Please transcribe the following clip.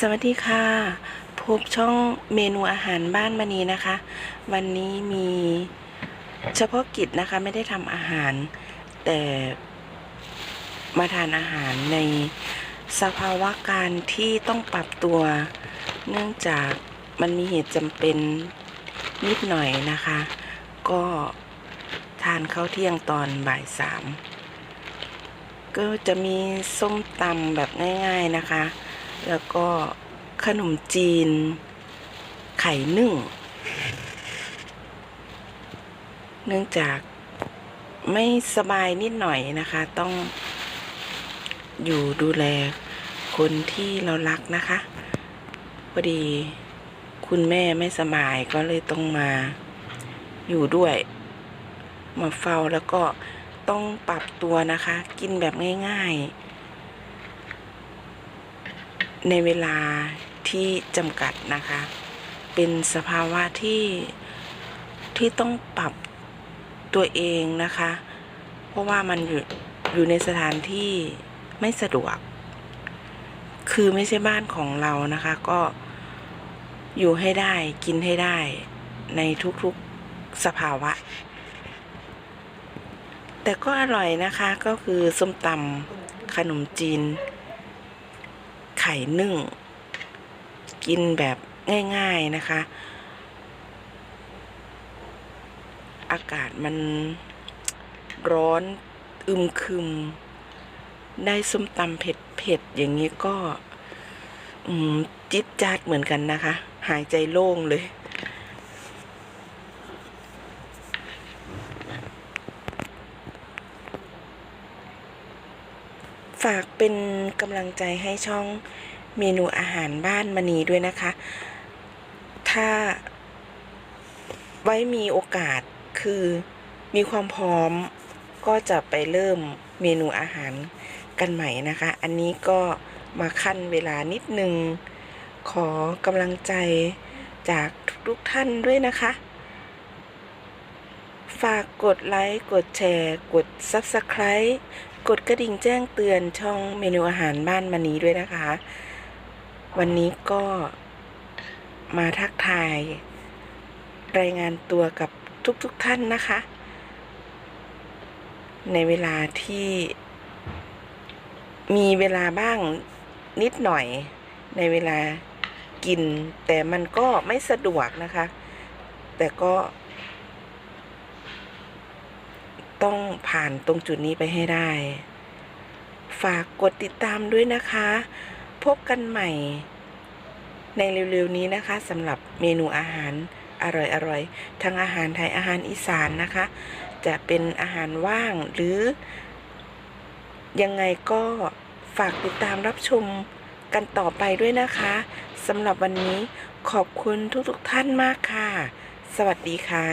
สวัสดีค่ะ พบช่องเมนูอาหารบ้านมานีนะคะ วันนี้มีเฉพาะกิจนะคะ ไม่ได้ทำอาหาร แต่มาทานอาหารในสภาวะการที่ต้องปรับตัว เนื่องจากมันมีเหตุจำเป็นนิดหน่อยนะคะ ก็ทานข้าวเที่ยงตอนบ่ายสามก็จะมีส้มตำแบบง่าย ๆนะคะ แล้วก็ขนมจีน ไข่นึ่ง เนื่องจากไม่สบายนิดหน่อยนะคะ ต้องอยู่ดูแลคนที่เรารักนะคะพอดีคุณแม่ไม่สบายก็เลยต้องมาอยู่ด้วย มาเฝ้าแล้วก็ต้องปรับตัวนะคะ กินแบบง่าย ๆ ในเวลาที่จำกัดนะคะ เป็นสภาวะที่ที่ต้องปรับตัวเองนะคะ เพราะว่ามันอยู่อยู่ในสถานที่ไม่สะดวก คือไม่ใช่บ้านของเรานะคะ ก็อยู่ให้ได้กินให้ได้ในทุกๆสภาวะ แต่ก็อร่อยนะคะก็คือส้มตำขนมจีน ไข่นึ่ง กินแบบง่ายๆนะคะ อากาศมันร้อนอึมครึม ได้ส้มตำเผ็ดๆอย่างนี้ก็จิตจัดเหมือนกันนะคะ หายใจโล่งเลย ฝากเป็นกำลังใจให้ช่องเมนูอาหารบ้านมณีด้วยนะคะ ถ้าไว้มีโอกาสคือมีความพร้อมก็จะไปเริ่มเมนูอาหารกันใหม่นะคะ อันนี้ก็มาขั้นเวลานิดนึง ขอกำลังใจจากทุกท่านด้วยนะคะ ฝากกดไลค์ กดแชร์ กด Subscribe กดกระดิ่งแจ้งเตือนช่องเมนูอาหารบ้านมานี้ด้วยนะคะ วันนี้ก็มาทักทาย รายงานตัวกับทุกๆทท่านนะคะ ในเวลาที่มีเวลาบ้างนิดหน่อยในเวลากิน แต่มันก็ไม่สะดวกนะคะ แต่ก็ ต้องผ่านตรงจุดนี้ไปให้ได้ ฝากกดติดตามด้วยนะคะ พบกันใหม่ ในเร็วๆนี้นะคะสำหรับเมนูอาหารอร่อยๆทั้งอาหารไทยอาหารอีสานนะคะ จะเป็นอาหารว่างหรือ ยังไงก็ฝากติดตามรับชมกันต่อไปด้วยนะคะสำหรับวันนี้ขอบคุณทุกๆท่านมากค่ะ สวัสดีค่ะ